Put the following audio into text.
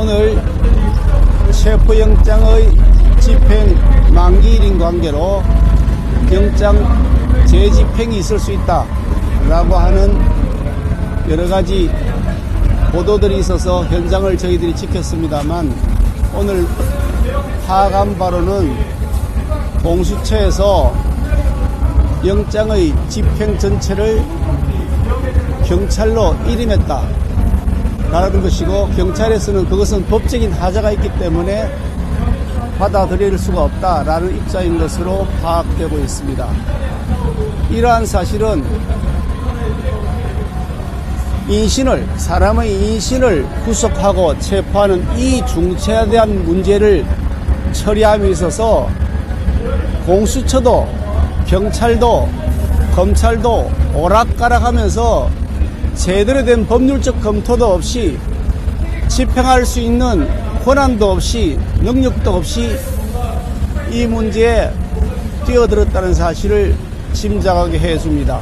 오늘 체포영장의 집행 만기일인 관계로 영장 재집행이 있을 수 있다라고 하는 여러 가지 보도들이 있어서 현장을 저희들이 지켰습니다만 오늘 파감 바로는 공수처에서 영장의 집행 전체를 경찰로 일임했다. 라는 것이고 경찰에서는 그것은 법적인 하자가 있기 때문에 받아들일 수가 없다라는 입장인 것으로 파악되고 있습니다. 이러한 사실은 인신을 사람의 인신을 구속하고 체포하는 이 중체에 대한 문제를 처리함에 있어서 공수처도 경찰도 검찰도 오락가락하면서 제대로 된 법률적 검토도 없이 집행할 수 있는 권한도 없이 능력도 없이 이 문제에 뛰어들었다는 사실을 짐작하게 해줍니다.